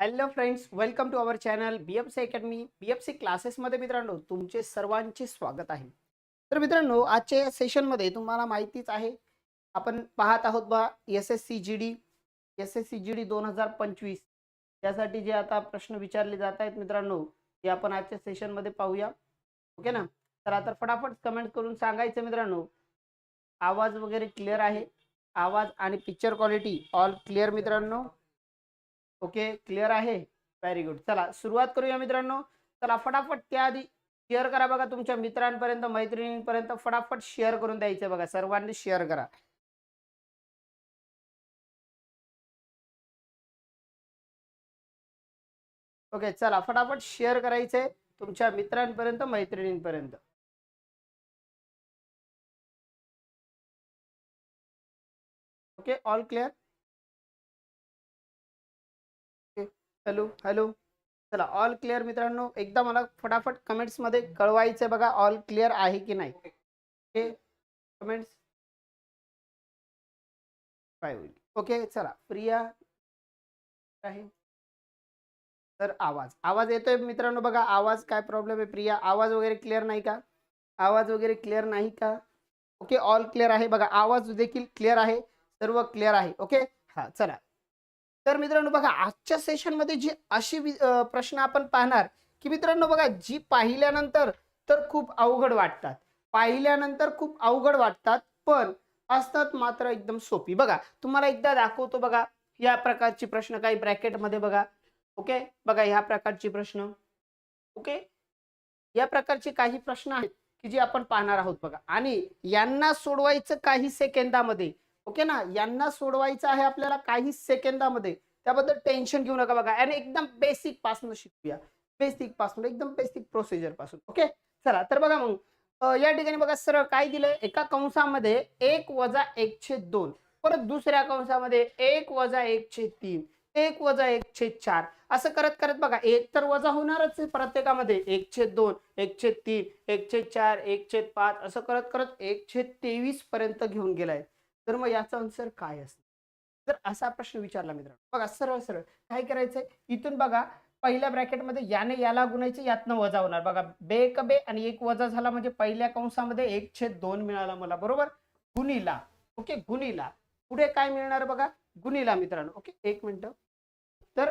Hello friends welcome to our channel B F C academy B F C क्लासेसमध्ये मित्रांनो तुमचे सर्वांचे स्वागत आहे. तर मित्रांनो आजच्या या सेशनमध्ये तुम्हाला माहितीच आहे आपण पाहत आहोत बा S S C G D S S C G D दोन हजार पंचवीस. त्यासाठी जे आता प्रश्न विचारले जात आहेत मित्रांनो ते आपण आजच्या सेशनमध्ये पाहूया. ओके ना? तर आता फटाफट कमेंट करून सांगायचं मित्रांनो. आवाज वगैरे क्लिअर आहे. आवाज आणि पिक्चर क्वालिटी ऑल क्लिअर मित्रांनो. ओके? क्लिअर आहे? व्हेरी गुड चला सुरुवात करूया मित्रांनो. चला फटाफट त्याआधी शेअर करा बघा तुमच्या मित्रांपर्यंत मैत्रिणींपर्यंत. फटाफट शेअर करून द्यायचं बघा. सर्वांनी शेअर करा. ओके चला फटाफट शेअर करायचंय तुमच्या मित्रांपर्यंत मैत्रिणींपर्यंत. Okay all clear hello hello. चला ऑल क्लिअर मित्रांनो. एकदा मला फटाफट कमेंट्समध्ये कळवायचं बघा ऑल क्लिअर आहे की नाही. ओके कमेंट्स काय होईल ओके चला. प्रिया आहे. तर आवाज. आवाज येतोय मित्रांनो बघा. आवाज काय प्रॉब्लेम आहे प्रिया? आवाज वगैरे क्लिअर नाही का? आवाज वगैरे क्लिअर नाही का? ओके ऑल क्लिअर आहे बघा. आवाज देखील क्लिअर आहे. सर्व क्लिअर आहे. ओके हा चला. तर मित्रांनो बघा आजच्या सेशनमध्ये जी अशी प्रश्न आपण पाहणार की मित्रांनो बघा जी पाहिल्यानंतर तर खूप अवघड वाटतात. पाहिल्यानंतर खूप अवघड वाटतात पण असतात मात्र एकदम सोपी. बघा तुम्हाला एकदा दाखवतो बघा या प्रकारची प्रश्न काही ब्रॅकेटमध्ये बघा. ओके बघा ह्या प्रकारची प्रश्न. ओके या प्रकारचे काही प्रश्न आहेत की जे आपण पाहणार आहोत बघा. आणि यांना सोडवायचं काही सेकंदामध्ये ओके ना? यांना सोडवायचं आहे आपल्याला काही सेकंदामध्ये. त्याबद्दल टेन्शन घेऊ नका बघा. आणि एकदम बेसिकपासून शिकूया. बेसिकपासून एकदम बेसिक प्रोसिजरपासून. ओके? चला तर बघा मग. या ठिकाणी बघा सरळ काय दिलंय? एका कंसामध्ये एक वजा एक छेद दोन. परत दुसऱ्या कंसामध्ये एक वजा एक तीन. एक वजा एक छेद चार. असं करत करत बघा एक तर वजा होणारच आहे प्रत्येकामध्ये. एक छेद दोन एक छेद तीन एक छेद चार एक छेद पाच. असं करत करत एक तेवीस पर्यंत घेऊन गेलाय. तर मग याचा आन्सर काय असेल तर असा प्रश्न विचारला मित्रांनो. बघा सरळ सरळ. काय करायचंय? इथून बघा पहिल्या ब्रॅकेटमध्ये याने याला गुणायचे यातनं वजा होणार. बघा बे एक बे आणि एक वजा झाला म्हणजे पहिल्या कंसामध्ये एक छेद दोन मिळाला मला बरोबर? गुणीला ओके? गुणीला. पुढे काय मिळणार बघा? गुणीला मित्रांनो ओके? एक मिनिट. तर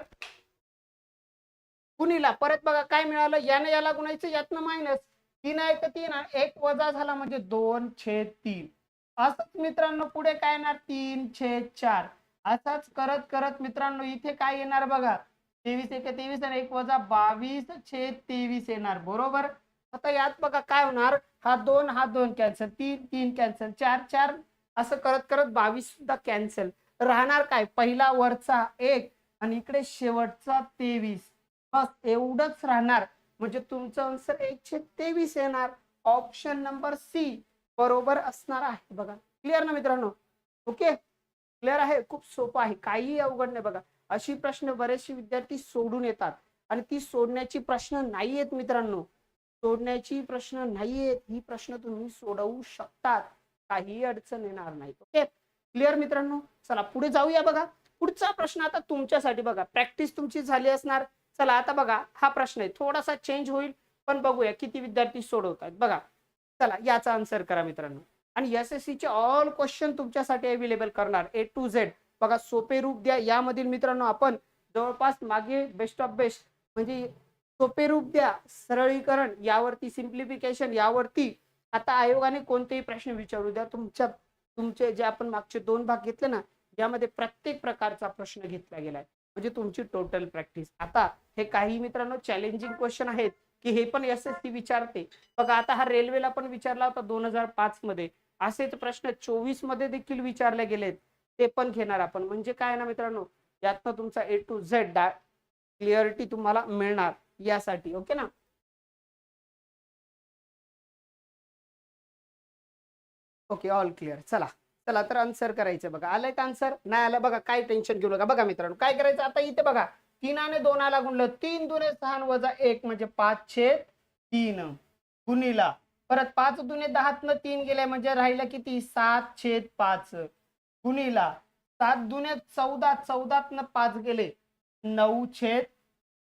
गुणीला परत बघा काय मिळालं? याने याला गुणायचं यातनं मायनस तीन एक तीन एक वजा झाला म्हणजे दोन छेद तीन. असंच मित्रांनो पुढे काय येणार? तीन छेद चार. असाच करत करत मित्रांनो इथे काय येणार बघा? तेवीस एक तेवीस आणि एक वजा बावीस छेद तेवीस येणार बरोबर? आता यात बघा काय होणार? हा दोन हा दोन कॅन्सल तीन तीन कॅन्सल चार चार. असं करत करत बावीस सुद्धा कॅन्सल राहणार काय? पहिला वरचा एक आणि इकडे शेवटचा तेवीस. बस एवढंच राहणार. म्हणजे तुमचं आन्सर एकशे तेवीस येणार. ऑप्शन नंबर सी बरोबर असणार आहे बघा. क्लिअर ना मित्रांनो? ओके क्लिअर आहे? खूप सोपं आहे. काहीही अवघड नाही बघा. अशी प्रश्न बरेचसे विद्यार्थी सोडून येतात. आणि ती सोडण्याची प्रश्न नाही आहेत मित्रांनो. सोडण्याची प्रश्न नाही आहेत ही प्रश्न तुम्ही सोडवू शकतात. काही अडचण येणार नाही. ओके क्लिअर मित्रांनो? चला पुढे जाऊया बघा. पुढचा प्रश्न आता तुमच्यासाठी बघा. प्रॅक्टिस तुमची झाली असणार. चला आता बघा. हा प्रश्न आहे. थोडासा चेंज होईल. पण बघूया किती विद्यार्थी सोडवतात बघा. चला याचा आन्सर करा मित्रांनो. आणि एस एस चे ऑल क्वेश्चन तुमच्यासाठी अवेलेबल करणार. ए टू झेड बघा सोपे रूप द्या. यामधील मित्रांनो आपण जवळपास मागे बेस्ट ऑफ बेस्ट म्हणजे सोपे रूप द्या. सरळीकरण यावरती सिम्प्लिफिकेशन यावरती आता आयोगाने कोणतेही प्रश्न विचारू द्या. तुमच्या तुमचे जे आपण मागचे दोन भाग घेतले ना यामध्ये प्रत्येक प्रकारचा प्रश्न घेतला गेलाय. म्हणजे तुमची टोटल प्रॅक्टिस आता हे काही मित्रांनो चॅलेंजिंग क्वेश्चन आहेत. की हे पण एस एस सी विचारते. बघा आता हा रेल्वेला पण विचारला होता दोन हजार पाच मध्ये. असेच प्रश्न चोवीसमध्ये देखील विचारले गेलेत. ते पण घेणार आपण. म्हणजे काय ना मित्रांनो? यातनं तुमचा ए टू झेड डा क्लिअरिटी तुम्हाला मिळणार यासाठी. ओके ना? ओके ऑल क्लिअर चला. चला तर आन्सर करायचं बघा. आलंय का आन्सर नाही आलं. बघा काय टेन्शन घेऊ नका. बघा मित्रांनो काय करायचं? आता इथे बघा. तीनाने दोनाला गुणलं तीन दुने सहा वजा एक म्हणजे पाच छेद तीन. गुणीला. परत पाच दुने दहातनं तीन गेले म्हणजे राहिलं किती? सात छेद पाच. गुणीला. सात दुने चौदा चौदातनं पाच गेले. नऊ छेद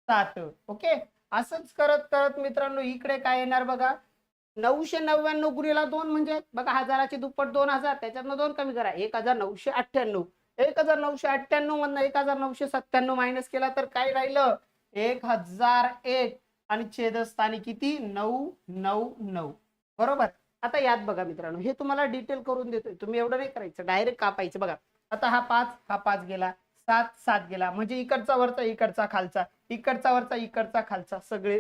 सात. ओके? असंच करत करत मित्रांनो इकडे काय येणार बघा? नऊशे नव्याण्णव गुणीला दोन म्हणजे? बघा हजाराचे दुप्पट दोन हजार त्याच्यातनं दोन कमी करा. एक हजार नऊशे अठ्ठ्याण्णव. एक हजार नऊशे अठ्ठ्याण्णव मधनं एक हजार नऊशे सत्त्याण्णव मायनस केला तर काय राहिलं? एक हजार एक. आणि छेदस्थानी किती? नऊ नऊ नऊ. बरोबर? आता यात बघा मित्रांनो हे तुम्हाला डिटेल करून देतोय. तुम्ही एवढं नाही करायचं. डायरेक्ट कापायचं. बघा. आता हा पाच हा पाच गेला. सात सात गेला. म्हणजे इकडचा वरचा इकडचा खालचा. इकडचा वरचा इकडचा खालचा. सगळे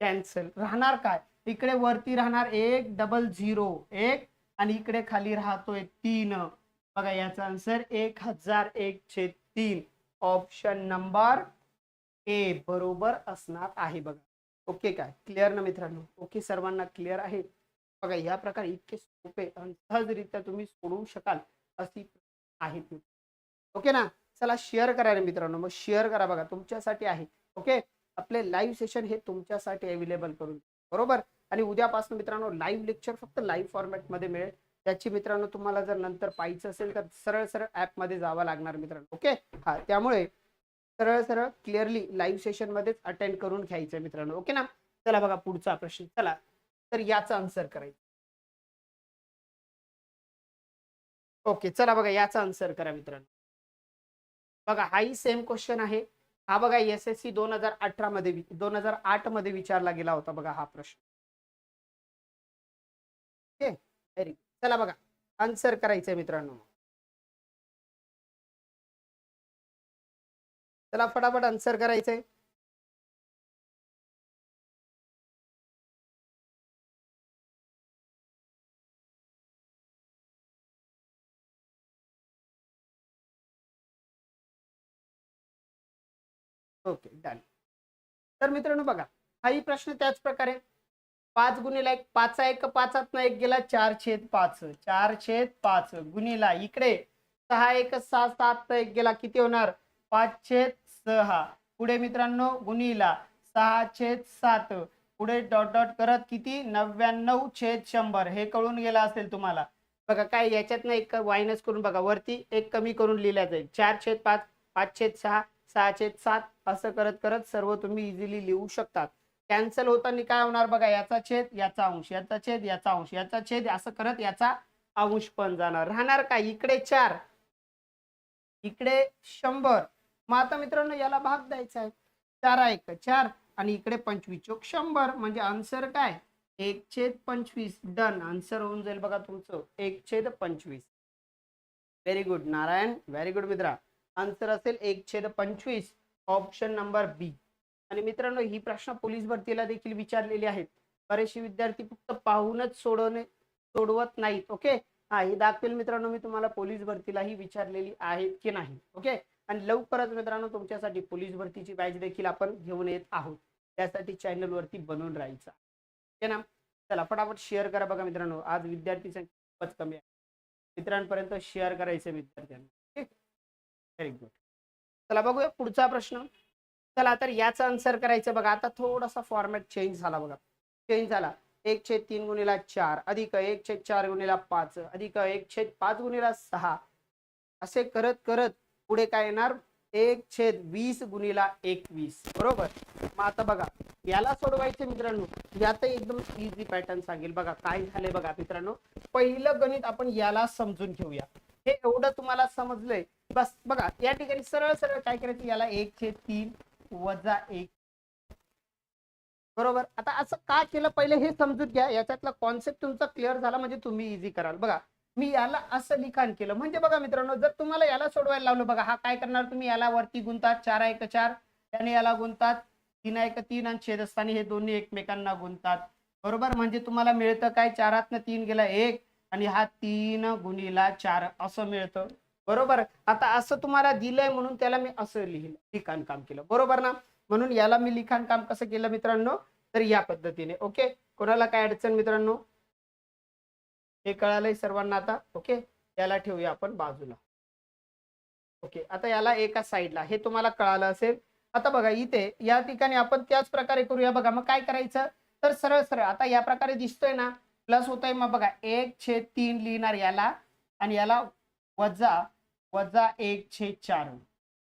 कॅन्सल राहणार काय? इकडे वरती राहणार एक डबल झिरो एक. आणि इकडे खाली राहतोय तीन. बघा याचा आन्सर एक हजार एक छे तीन. ऑप्शन नंबर ए बरोबर असणार आहे बघा. ओके काय? क्लिअर ना मित्रांनो? ओके सर्वांना क्लिअर आहे? बघा या प्रकारे इतके सोपे आणि सहजरित्या तुम्ही सोडवू शकाल अशी आहेत ओके ना? चला शेअर करा रे मित्रांनो. मग शेअर करा बघा. तुमच्यासाठी आहे. ओके आपले लाईव्ह सेशन हे तुमच्यासाठी अवेलेबल करून बरोबर? आणि उद्यापासून मित्रांनो लाईव्ह लेक्चर फक्त लाईव्ह फॉर्मॅटमध्ये मिळेल. त्याची मित्रांनो तुम्हाला जर नंतर पाहिजे असेल तर सरळ सरळ ॲपमध्ये जावं लागणार मित्रांनो ओके हा त्यामुळे सरळ सरळ क्लिअरली लाईव्ह सेशनमध्येच अटेंड करून घ्यायचं मित्रांनो ओके ना? चला बघा पुढचा प्रश्न चला. तर याचा आन्सर करायचं. ओके चला बघा याचा आन्सर करा मित्रांनो. बघा हाही सेम क्वेश्चन आहे. हा बघा एस एस सी दोन हजार अठरा मध्ये दोन हजार आठमध्ये विचारला गेला होता बघा हा प्रश्न. ओके व्हेरी चला बघा. आन्सर करायचंय मित्रांनो. चला फटाफट आन्सर करायचंय. ओके डन तर मित्रांनो बघा हाही प्रश्न त्याच प्रकारे पाच गुणिला एक पाच एक पाचात एक गेला चार छेद पाच चार छेद पाच गुणिला इकडे सहा एक सहा सात एक गेला किती होणार? पाच छेद सहा. पुढे मित्रांनो गुणिला सहा छेद सात. पुढे डॉट डॉट करत किती? नव्याण्णव छेद शंभर. हे कळून गेला असेल तुम्हाला. बघा काय याच्यात एक मायनस करून बघा वरती एक कमी करून लिहिल्या जाईल. चार छेद पाच पाच छेद सहा सहा छेद सात असं करत करत सर्व तुम्ही इझिली लिहू शकतात. कॅन्सल होताना काय होणार बघा याचा छेद याचा अंश याचा छेद याचा अंश याचा छेद असं करत याचा अंश पण जाणार. राहणार काय इकडे चार. इकडे शंभर. मग आता मित्रांनो याला भाग द्यायचा आहे. चार एक चार. आणि इकडे पंचवीस. चोक शंभर. म्हणजे आन्सर काय? एक छेद पंचवीस. डन. आन्सर होऊन जाईल बघा तुमचं. एक छेद पंचवीस. Very good Narayan very good मित्रा. आन्सर असेल एक छेद पंचवीस. Option number B. आणि मित्रांनो ही प्रश्न पोलीस भरतीला देखील विचारलेले आहेत. बरेचसे विद्यार्थी फक्त पाहूनच सोडवणे सोडवत नाहीत ओके? हा हे दाखवेल मित्रांनो मी तुम्हाला पोलीस भरतीलाही विचारलेली आहे की नाही ओके? आणि लवकरच मित्रांनो तुमच्यासाठी पोलीस भरतीची बॅच देखील आपण घेऊन येत आहोत. त्यासाठी चॅनलवरती बनवून राहायचा ओके ना? चला फटाफट शेअर करा बघा मित्रांनो आज विद्यार्थी संख्या खूपच कमी आहे. मित्रांपर्यंत शेअर करायचं विद्यार्थ्यांना ठीक व्हेरी गुड चला बघूया पुढचा प्रश्न. चला तर याचा आन्सर करायचं बघा. आता थोडासा फॉर्मॅट चेंज झाला बघा. चेंज झाला. एक छेद तीन गुणिला चार. अधिक एक छेद चार गुणिला पाच. अधिक एक छेद पाच गुणिला सहा. असे करत करत पुढे काय येणार? एक छेद वीस गुणिला एकवीस. बरोबर? मग आता बघा. याला सोडवायचे मित्रांनो. यात एकदम इझी पॅटर्न सांगेल. बघा काय झाले बघा मित्रांनो. पहिलं गणित आपण याला समजून घेऊया. हे एवढं तुम्हाला समजलंय. बस बघा. या ठिकाणी सरळ सरळ काय करायचं? याला एक छेद तीन वजा एक. बरोबर? आता असं का केलं? पहिले हे समजून घ्या. याच्यातला कॉन्सेप्ट तुमचा क्लिअर झाला म्हणजे तुम्ही इझी कराल. बघा मी याला असं लिखाण केलं. म्हणजे बघा मित्रांनो जर तुम्हाला याला सोडवायला लावलं बघा हा काय करणार तुम्ही? याला वरती गुंतात चार एक चार त्याने याला गुंतात तीन एक तीन आणि छेदस्थानी हे दोन्ही एकमेकांना गुंतात. बरोबर? म्हणजे तुम्हाला मिळतं काय? चारातनं तीन गेला एक आणि हा तीन गुणिला चार. असं मिळतं. बरोबर? आता असं तुम्हाला दिलंय म्हणून त्याला मी असं लिहिलं लिखाण काम केलं. बरोबर ना? म्हणून याला मी लिखाण काम कसं केलं मित्रांनो? तर या पद्धतीने ओके? कोणाला काय अडचण मित्रांनो? हे कळालंय सर्वांना आता ओके? याला ठेवूया आपण बाजूला. ओके आता याला एका साईडला हे तुम्हाला कळालं असेल. आता बघा इथे या ठिकाणी आपण त्याच प्रकारे करूया बघा. मग काय करायचं? तर सरळ सरळ आता या प्रकारे दिसतोय ना? प्लस होतोय मग बघा एक छेद तीन लिहिणार याला. आणि याला वजा वजा एक छेद चार.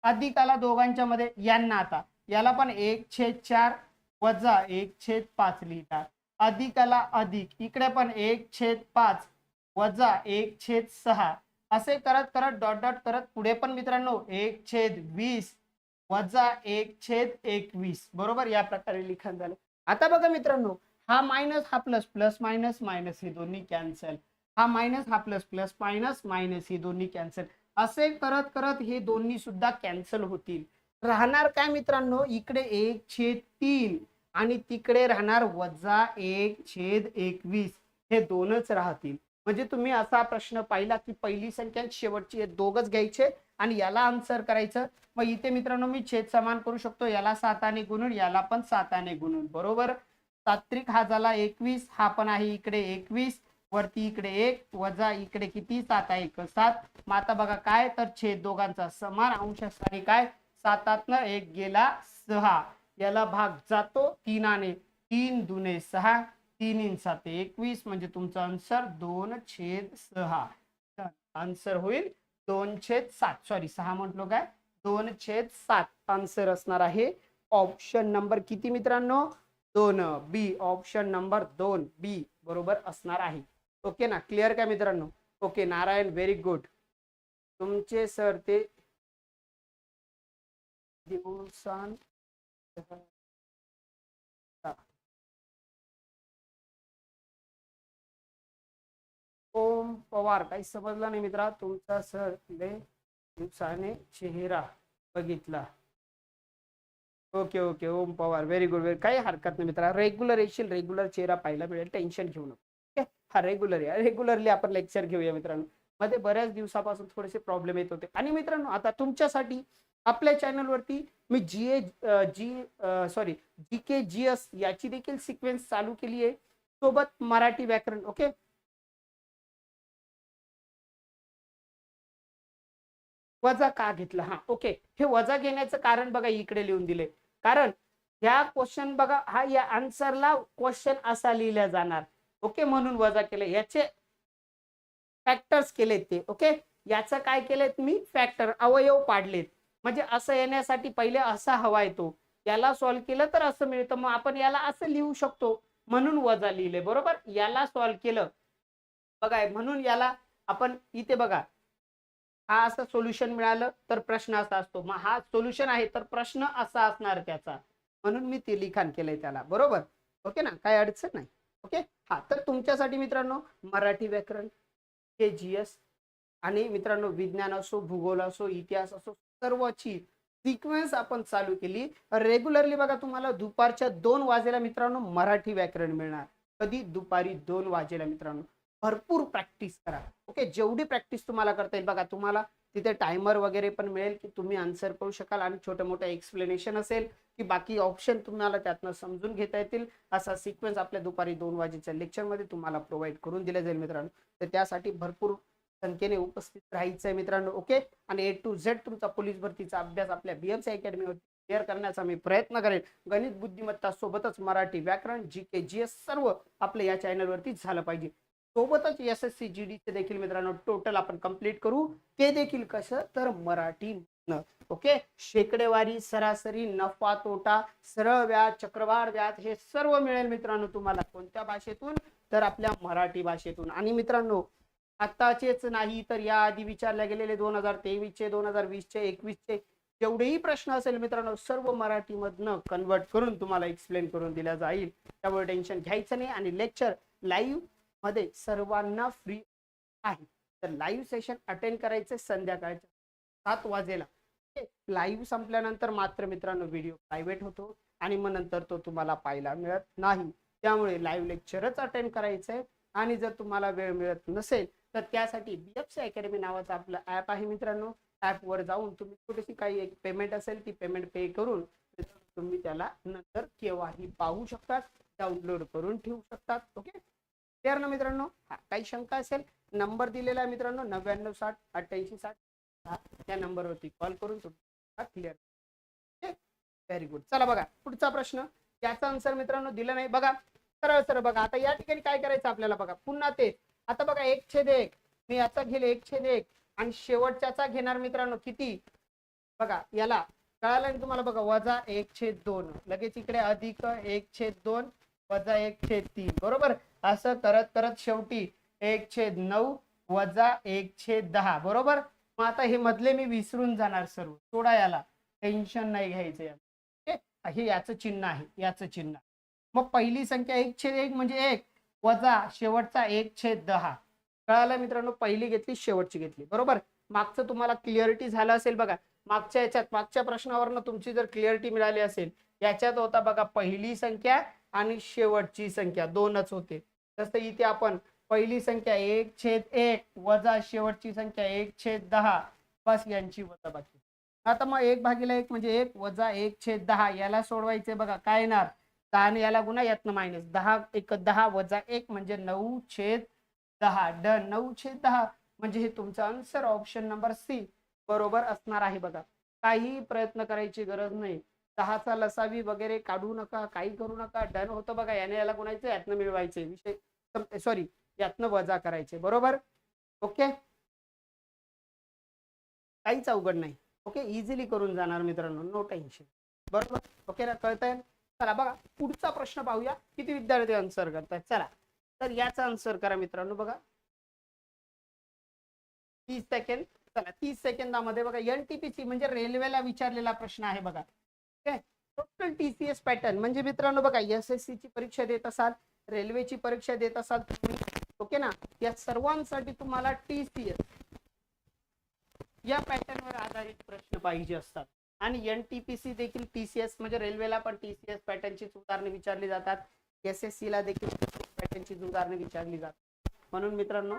अधिक आला दोघांच्या मध्ये यांना आता. याला पण एक छेद चार वजा एक छेद पाच लिहितात. अधिक आला अधिक. इकडे पण एक छेद पाच वजा एक छेद सहा. असे करत करत डॉट डॉट करत पुढे पण मित्रांनो एक छेद वीस वजा एक छेद एकवीस. बरोबर? या प्रकारे लिखाण झालं. आता बघा मित्रांनो हा मायनस हा प्लस प्लस मायनस मायनस हे दोन्ही कॅन्सल हा मायनस हा प्लस प्लस मायनस मायनस हे दोन्ही कॅन्सल असे करत करत हे दोन्ही सुद्धा कॅन्सल होतील. राहणार काय मित्रांनो? इकडे एक छेद तीन आणि तिकडे राहणार वजा एक छेद एकवीस. हे दोनच राहतील. म्हणजे तुम्ही असा प्रश्न पाहिला की पहिली संख्या शेवटची हे दोघच घ्यायचे आणि याला आन्सर करायचं. मग इथे मित्रांनो मी छेद समान करू शकतो. याला साताने गुणून याला पण साताने गुणून. बरोबर? सात्विक हा झाला एकवीस हा पण आहे इकडे एकवीस. वरती इकडे एक वजा इकडे किती? सात आहे एक. सात. मग आता बघा काय? तर छेद दोघांचा समान अंशासाठी काय? सातातनं एक गेला सहा. याला भाग जातो तीनाने. तीन दुने सहा. तीन इन सात एकवीस. म्हणजे तुमचा आन्सर दोन छेद सहा. आन्सर होईल दोन छेद सात. सॉरी सहा म्हटलो काय? दोन छेद सात. आन्सर असणार आहे ऑप्शन नंबर किती मित्रांनो? दोन. बी. ऑप्शन नंबर दोन. बी. बरोबर असणार आहे. ओके ना? क्लिअर काय मित्रांनो? ओके नारायण व्हेरी गुड तुमचे सर ते दिवसान ओम पवार काही समजलं नाही मित्रा? तुमचा सर लय दिवसाने चेहरा बघितला. Okay okay Om Pawar very good very काही हरकत नाही मित्रा. रेग्युलर येशील रेग्युलर चेहरा पाहायला मिळेल. टेन्शन घेऊ नको. हा रेग्युलर या रेग्युलरली आपण लेक्चर घेऊया मित्रांनो. मध्ये बऱ्याच दिवसापासून थोडेसे प्रॉब्लेम येत होते. आणि मित्रांनो आता तुमच्यासाठी आपल्या चॅनलवरती मी जी ए जी सॉरी जी के जी एस याची देखील सिक्वेन्स चालू केली आहे. सोबत मराठी व्याकरण ओके वजा का घेतलं? हा ओके हे वजा घेण्याचं कारण बघा इकडे लिहून दिले कारण ह्या क्वेश्चन बघा हा या आन्सरला क्वेश्चन असा लिहिला जाणार. ओके म्हणून वजा केले. याचे फॅक्टर्स केलेत ते ओके? याचं काय केलेत मी? फॅक्टर अवयव पाडलेत. म्हणजे असं येण्यासाठी पहिले असा हवा येतो. याला सॉल्व्ह केलं तर असं मिळतं. मग आपण याला असं लिहू शकतो. म्हणून वजा लिहिले बरोबर? याला सॉल्व्ह केलं. बघा म्हणून याला आपण इथे बघा. हा असं सोल्युशन मिळालं तर प्रश्न असा असतो. मग हा सोल्युशन आहे तर प्रश्न असा असणार त्याचा. म्हणून मी ते लिखाण केलंय त्याला. बरोबर? ओके ना? काय अडचण नाही. ओके? हा तर तुमच्यासाठी मित्रांनो मराठी व्याकरण के जी एस आणि मित्रांनो विज्ञान असो भूगोल असो इतिहास असो सर्वची सिक्वेन्स आपण चालू केली. रेग्युलरली बघा तुम्हाला दुपारच्या दोन वाजेला मित्रांनो मराठी व्याकरण मिळणार. कधी? दुपारी दोन वाजेला मित्रांनो. भरपूर प्रॅक्टिस करा. ओके? जेवढी प्रॅक्टिस तुम्हाला करता येईल बघा तुम्हाला तिथे टायमर वगैरे पण मिळेल की तुम्ही आन्सर करू शकाल आणि छोटं मोठं एक्सप्लेनेशन असेल की बाकी ऑप्शन तुम्हाला त्यातनं समजून घेता येतील. असा सिक्वेन्स आपल्या दुपारी दोन वाजेच्या लेक्चरमध्ये तुम्हाला प्रोव्हाइड करून दिला जाईल मित्रांनो. तर त्यासाठी भरपूर संख्येने उपस्थित राहायचं आहे मित्रांनो. ओके आणि ए टू झेड तुमचा पोलीस भरतीचा अभ्यास आपल्या बीएमसी अकॅडमीवरती क्लिअर करण्याचा मी प्रयत्न करेन. गणित बुद्धिमत्ता सोबतच मराठी व्याकरण जी के जी एस सर्व आपल्या या चॅनलवरती झालं पाहिजे. सोबतच एस एस सी जी डीचे देखील मित्रांनो टोटल आपण कंप्लीट करू. ते देखील कसं? तर मराठी ओके शेकडेवारी सरासरी नफा तोटा सरळ व्याज चक्रवाढ व्याज हे सर्व मिळेल मित्रांनो तुम्हाला कोणत्या भाषेतून? तर आपल्या मराठी भाषेतून. आणि मित्रांनो आताचेच नाही तर या आधी विचारले गेलेले दोन हजार तेवीसचे दोन हजार वीसचे एकवीसचे जेवढेही प्रश्न असेल मित्रांनो सर्व मराठीमधनं कन्वर्ट करून तुम्हाला एक्सप्लेन करून दिला जाईल. त्यामुळे टेन्शन घ्यायचं नाही. आणि लेक्चर लाईव्ह मध्ये सर्वांना फ्री आहे. तर लाईव्ह सेशन अटेंड करायचे संध्याकाळच्या सात वाजेला. लाईव्ह संपल्यानंतर मात्र मित्रांनो व्हिडिओ प्रायव्हेट होतो आणि मग नंतर तो तुम्हाला पाहायला मिळत नाही. त्यामुळे लाईव्ह लेक्चरच अटेंड करायचंय आणि जर तुम्हाला वेळ मिळत नसेल तर त्यासाठी बीएफसी अकॅडमी नावाचं आपलं ऍप आहे मित्रांनो. ऍप वर जाऊन तुम्ही छोटीशी काही एक पेमेंट असेल ती पेमेंट पे करून तुम्ही त्याला नंतर केव्हाही पाहू शकतात डाउनलोड करून ठेवू शकतात. ओके क्लिअर ना मित्रांनो हा काही शंका असेल नंबर दिलेला आहे मित्रांनो नव्याण्णव साठ अठ्ठ्याऐंशी साठ. त्या नंबरवरती कॉल करून तुम्ही क्लिअर व्हेरी गुड चला बघा पुढचा प्रश्न. याचा आन्सर मित्रांनो दिलं नाही. बघा सरळ सरळ बघा. आता या ठिकाणी काय करायचं आपल्याला बघा? पुन्हा ते. आता बघा एक छेद एक. मी याचा घेईल एक छेद एक. आणि शेवटच्याचा घेणार मित्रांनो किती? बघा याला कळालं ना तुम्हाला बघा? वजा एक छेद दोन. लगेच इकडे अधिक एक छेद दोन. वजा एक छेद तीन. बरोबर? असं करत करत शेवटी एक छेद नऊ वजा एक छेद दहा. बरोबर? मग आता हे मधले मी विसरून जाणार सर्व. सोडा याला. टेन्शन नाही घ्यायचं हे याचं चिन्ह आहे. याचं चिन्ह. मग पहिली संख्या एक छेद एक म्हणजे एक. वजा शेवटचा एक छेद दहा. कळालं मित्रांनो? पहिली घेतली शेवटची घेतली. बरोबर? मागचं तुम्हाला क्लिअरिटी झालं असेल बघा. मागच्या याच्यात मागच्या प्रश्नावरनं तुमची जर क्लिअरिटी मिळाली असेल याच्यात होता बघा पहिली संख्या आणि शेवटची संख्या दोनच होते. जसं इथे आपण पहिली संख्या एक छेद एक वजा शेवटची संख्या एक छेद दहा बस यांची वजा बाकी आता मग एक भागीला एक म्हणजे एक वजा एक छेद दहा याला सोडवायचे बघा काय येणार? दहा आणि याला गुन्हा यातनं मायनस दहा एक दहा वजा एक म्हणजे नऊ छेद दहा. डन नऊ छेद दहा म्हणजे हे तुमचं आन्सर ऑप्शन नंबर सी बरोबर असणार आहे बघा. काही प्रयत्न करायची गरज नाही. दहाचा लसावी वगैरे काढू नका काही करू नका डन होतं बघा. याने याला गुणायचं यातनं मिळवायचे विषय सॉरी यातनं वजा करायचे. बरोबर? ओके? काहीच अवघड नाही. ओके? इझिली करून जाणार मित्रांनो. नो टेन्शन बरोबर? ओके ना? कळतंय? चला बघा. पुढचा प्रश्न पाहूया. किती विद्यार्थी आन्सर करतात चला. तर याचा आन्सर करा मित्रांनो बघा. तीस सेकंड चला तीस सेकंदामध्ये बघा. एनटीपीसी म्हणजे रेल्वेला विचारलेला प्रश्न आहे बघा. टोटल टीसीएस पॅटर्न म्हणजे मित्रांनो बघा एस एस ची परीक्षा देत असाल रेल्वेची परीक्षा देत असाल तुम्ही ओके ना? या सर्वांसाठी तुम्हाला टीसीएस या पॅटर्नवर आधारित प्रश्न पाहिजे असतात. आणि एनटीपीसी देखील टीसीएस म्हणजे रेल्वेला पण टीसीएस पॅटर्नची उदाहरणे विचारली जातात. एस एस ला देखील पॅटर्नची उदाहरणे विचारली जातात. म्हणून मित्रांनो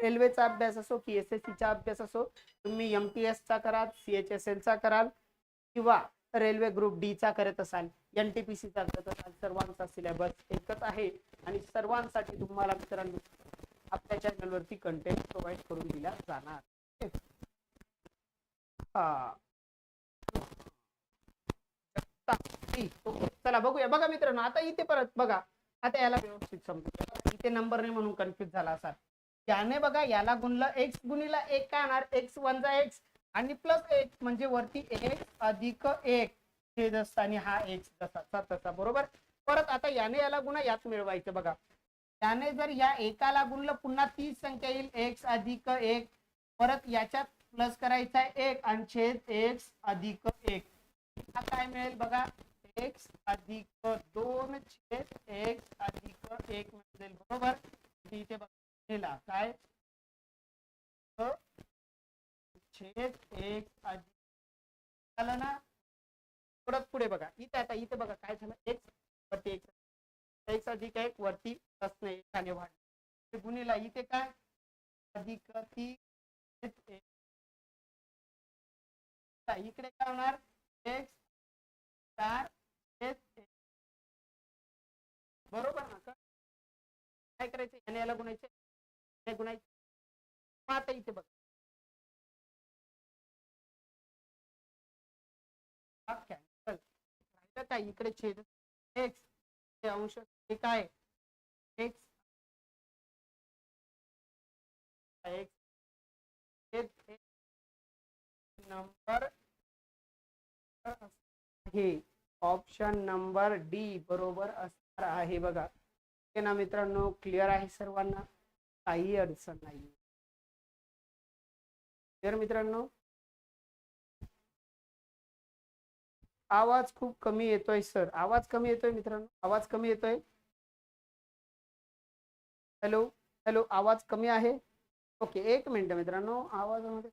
रेल्वेचा अभ्यास असो की एस एस सीचा अभ्यास असो तुम्ही एम टी एसचा कराल सी एच एस एलचा कराल किंवा रेल्वे ग्रुप डी चा करत असाल एन टी पी सीचा करत असाल सर्वांचा सिलेबस एकच आहे आणि सर्वांसाठी तुम्हाला मित्रांनो आपल्या चॅनलवरती कंटेंट प्रोव्हाइड करून दिला जाणार. हा. चला बघूया. बघा मित्रांनो आता इथे परत बघा. आता याला व्यवस्थित समजू इथे नंबर नाही म्हणून कन्फ्युज झाला असा याने बघा याला गुणलं एक्स गुणीला एक काय येणार एक्स वनचा एक्स आणि प्लस एक म्हणजे वरती एक अधिक एक छेद आणि हा एक्स तसाचा तसा बरोबर? परत आता याने याला गुन्हा यात मिळवायचं बघा. त्याने जर या एकाला गुणलं पुन्हा तीच संख्या येईल एक्स अधिक एक. परत याच्यात प्लस करायचा आहे एक आणि छेद एक्स अधिक एक. हा काय मिळेल बघा? एक्स अधिक दोन छेद एक्स अधिक एक मिळेल बरोबर? इथे बघा काय? छेद एक अधिक झालं ना परत पुढे बघा. इथे आता इथे बघा काय झालं? एक वरती एक. एक्स अधिक एक वरती असणे एकाने वाढ गुणीला इथे काय? अधिक ती इकडे काय होणार? एक्स चार बरोबर ना? का काय करायचं? याने याला गुणायचे? याने गुणायचे. आता इथे बघ. काय इकडे छेद? एक्स हे अंश हे काय? एक्स नंबर हे ऑप्शन नंबर डी बरोबर असणार आहे बघा. ओके ना मित्रांनो? क्लिअर आहे सर्वांना? काही अडचण नाही क्लिअर मित्रांनो? आवाज खूप कमी येतोय सर. आवाज कमी येतोय मित्रांनो? आवाज कमी येतोय? हॅलो? हॅलो? आवाज कमी आहे? ओके एक मिनिट मित्रांनो. आवाजामध्ये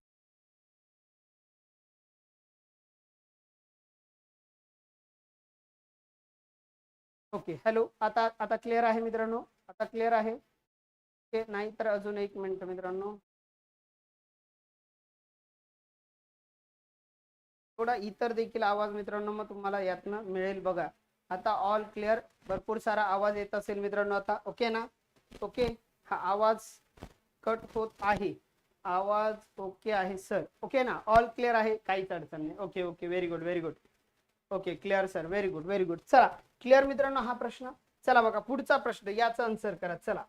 ओके हॅलो? आता आता क्लिअर आहे मित्रांनो? आता क्लिअर आहे? ओके नाही तर अजून एक मिनिट मित्रांनो. थोडा इतर देखील आवाज मित्रांनो मग तुम्हाला यातनं मिळेल बघा. आता ऑल क्लिअर भरपूर सारा आवाज येत असेल मित्रांनो आता. ओके ना? ओके हा आवाज कट होत आहे. आवाज ओके आहे सर ओके ना? ऑल क्लिअर आहे? काहीच अडचण नाही. Okay okay very good very good okay clear sir very good very good चला. क्लिअर मित्रांनो हा प्रश्न? चला बघा पुढचा प्रश्न याचा आन्सर करा. चला.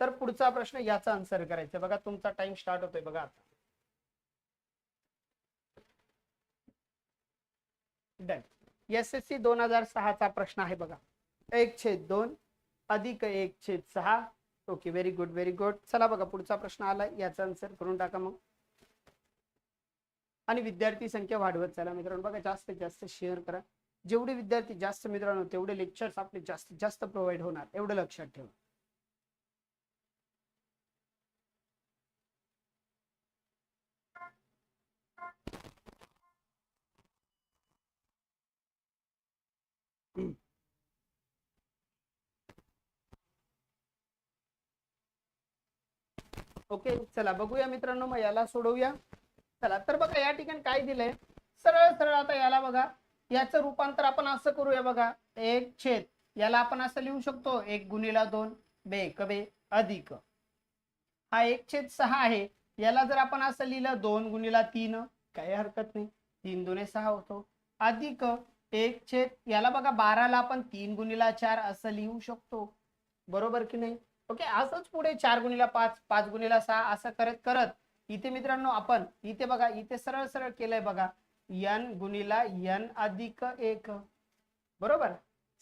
तर पुढचा प्रश्न याचा आन्सर करायचा. बघा तुमचा टाइम स्टार्ट होतोय बघा आता. डन एस एस सी दोन हजार सहाचा प्रश्न आहे बघा. एक छेद दोन अधिक एक छेद सहा. Okay very good very good चला बघा पुढचा प्रश्न आला याचा आन्सर करून टाका मग. आणि विद्यार्थी संख्या वाढवत चला मित्रांनो. बघा जास्तीत जास्त शेअर करा. जेवढे विद्यार्थी जास्त मित्रांनो तेवढे लेक्चर्स आपले जास्तीत जास्त प्रोव्हाइड होणार. एवढं लक्षात ठेवा. ओके चला बघूया मित्रांनो मग याला सोडवूया. चला तर बघा या ठिकाणी काय दिलंय? सरळ सरळ आता याला बघा. याचं रूपांतर आपण असं करूया बघा. एक छेद. याला आपण असं लिहू शकतो एक गुणिला दोन बे कबे अधिक. हा एक छेद सहा आहे. याला जर आपण असं लिहिलं दोन गुणिला तीन काही हरकत नाही. तीन दोन्ही सहा होतो. अधिक एक छेद. याला बघा बाराला आपण तीन गुणिला चार असं लिहू शकतो. बरोबर की नाही? ओके असंच पुढे चार गुणीला पाच पाच गुणीला सहा असं करत करत इथे मित्रांनो आपण इथे बघा इथे सरळ सरळ केलंय बघा यन गुणीला यन अधिक एक. बरोबर?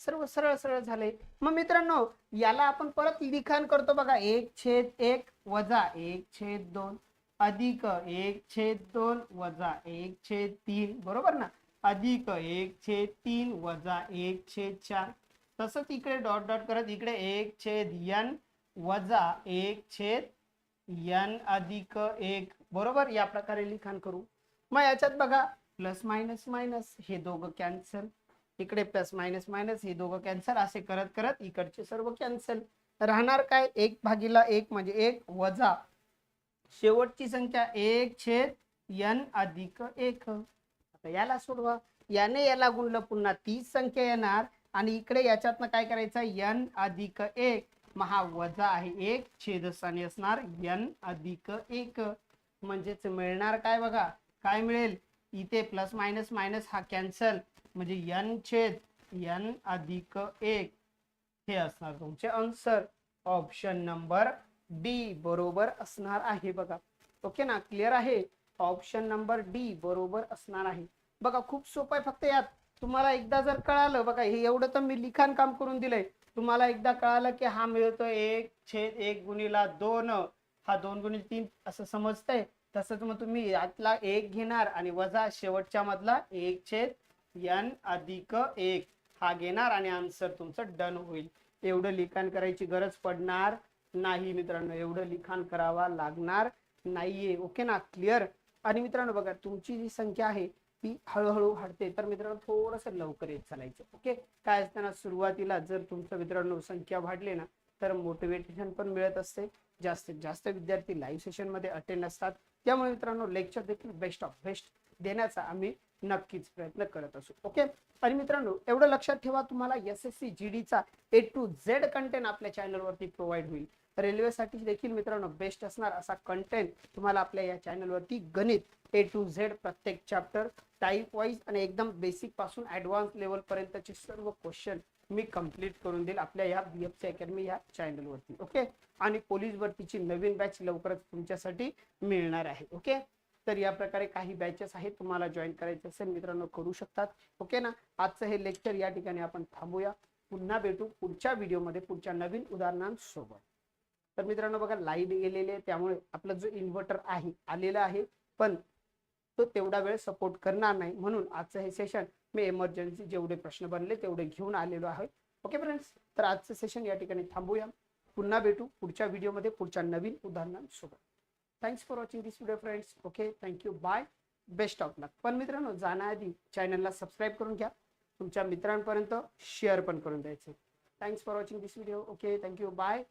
सर्व सरळ सरळ झाले मग मित्रांनो याला आपण परत लिखाण करतो बघा एक छेद एक वजा एक छेद दोन अधिक एक छेद दोन वजा एक छेद तीन बरोबर ना? अधिक एक छेद तीन वजा एक छेद चार. तसंच इकडे डॉट डॉट करत इकडे एक छेद यन वजा एक छेद यन अधिक एक. बरोबर? या प्रकारे लिखाण करू. मग याच्यात बघा प्लस मायनस मायनस हे दोघं कॅन्सल इकडे प्लस मायनस मायनस हे दोघं कॅन्सल असे करत करत इकडचे सर्व कॅन्सल राहणार काय? एक भागीला एक म्हणजे एक. वजा शेवटची संख्या एक छेद यन अधिक एक. आता याला सोडवा. याने याला गुणलं पुन्हा तीच संख्या येणार. आणि इकडे याच्यातनं काय करायचं? यन अधिक एक. महा वजा आहे एक छेदस्थानी असणार यन अधिक एक. म्हणजेच मिळणार काय बघा? काय मिळेल? इथे प्लस मायनस मायनस हा कॅन्सल म्हणजे यन छेद यन अधिक एक. हे असणार तुमचे आन्सर ऑप्शन नंबर डी बरोबर असणार आहे बघा. ओके ना? क्लिअर आहे? ऑप्शन नंबर डी बरोबर असणार आहे. बघा खूप सोपं आहे फक्त यात. तुम्हाला एकदा जर कळालं बघा हे एवढं तर मी लिखाण काम करून दिलंय. तुम्हाला एकदा कळालं की हा मिळतो एक छेद एक गुणीला दोन. हा दोन गुणिले तीन असं समजतंय. तसंच मग तुम्ही यातला एक घेणार आणि वजा शेवटच्या मधला एक छेद यन अधिक एक. हा घेणार आणि आन्सर तुमचं डन होईल. एवढं लिखाण करायची गरज पडणार नाही मित्रांनो. एवढं लिखाण करावा लागणार नाहीये. ओके ना? क्लिअर? आणि मित्रांनो बघा तुमची जी संख्या आहे ती हळूहळू वाढते तर मित्रांनो थोडस लवकर येत चालायचं. ओके? काय असताना सुरुवातीला जर तुमचं मित्रांनो संख्या वाढली ना तर मोटिवेशन पण मिळत असते. जास्तीत जास्त विद्यार्थी लाईव्ह सेशनमध्ये अटेंड असतात. त्यामुळे मित्रांनो लेक्चर देखील बेस्ट ऑफ बेस्ट देण्याचा आम्ही नक्कीच प्रयत्न करत असू. ओके? आणि मित्रांनो एवढं लक्षात ठेवा तुम्हाला एस एस सी जी डीचा ए टू झेड कंटेंट आपल्या चॅनलवरती प्रोव्हाइड होईल. रेल्वेसाठी देखील मित्रांनो बेस्ट असणार असा कंटेंट तुम्हाला आपल्या या चॅनलवरती गणित ए टू झेड प्रत्येक चॅप्टर टाईप वाईज आणि एकदम बेसिकपासून ऍडव्हान्स लेवल पर्यंतचे सर्व क्वेश्चन मी कंप्लीट करून देईल आपल्या या बी एफ सी अकॅडमी या चॅनलवरती ओके आणि पोलीस भरतीची नवीन बॅच लवकरच तुमच्यासाठी मिळणार आहे ओके तर या प्रकारे काही बॅचेस आहेत तुम्हाला जॉईन करायचे असेल मित्रांनो करू शकतात ओके ना? आजचं हे लेक्चर या ठिकाणी आपण थांबूया. पुन्हा भेटू पुढच्या व्हिडिओमध्ये पुढच्या नवीन उदाहरणांसोबत. तर मित्रांनो बघा लाइट गेलेले आहे, त्यामुळे आपला जो इन्व्हर्टर आहे आलेला आहे पण तो तेवढा वेळ सपोर्ट करणार नाही. म्हणून आजचं हे सेशन मी एमर्जन्सी जेवढे प्रश्न बनले तेवढे घेऊन आलेलो आहे. ओके फ्रेंड्स तर आजचं सेशन या ठिकाणी थांबूया. पुन्हा भेटू पुढच्या व्हिडिओमध्ये पुढच्या नवीन उदाहरणांसोबत. Thanks for watching this video friends okay thank you bye best of luck पण मित्रांनो जाण्याआधी चॅनलला सबस्क्राईब करून घ्या. तुमच्या मित्रांपर्यंत शेअर पण करून द्यायचे. Thanks for watching this video okay thank you bye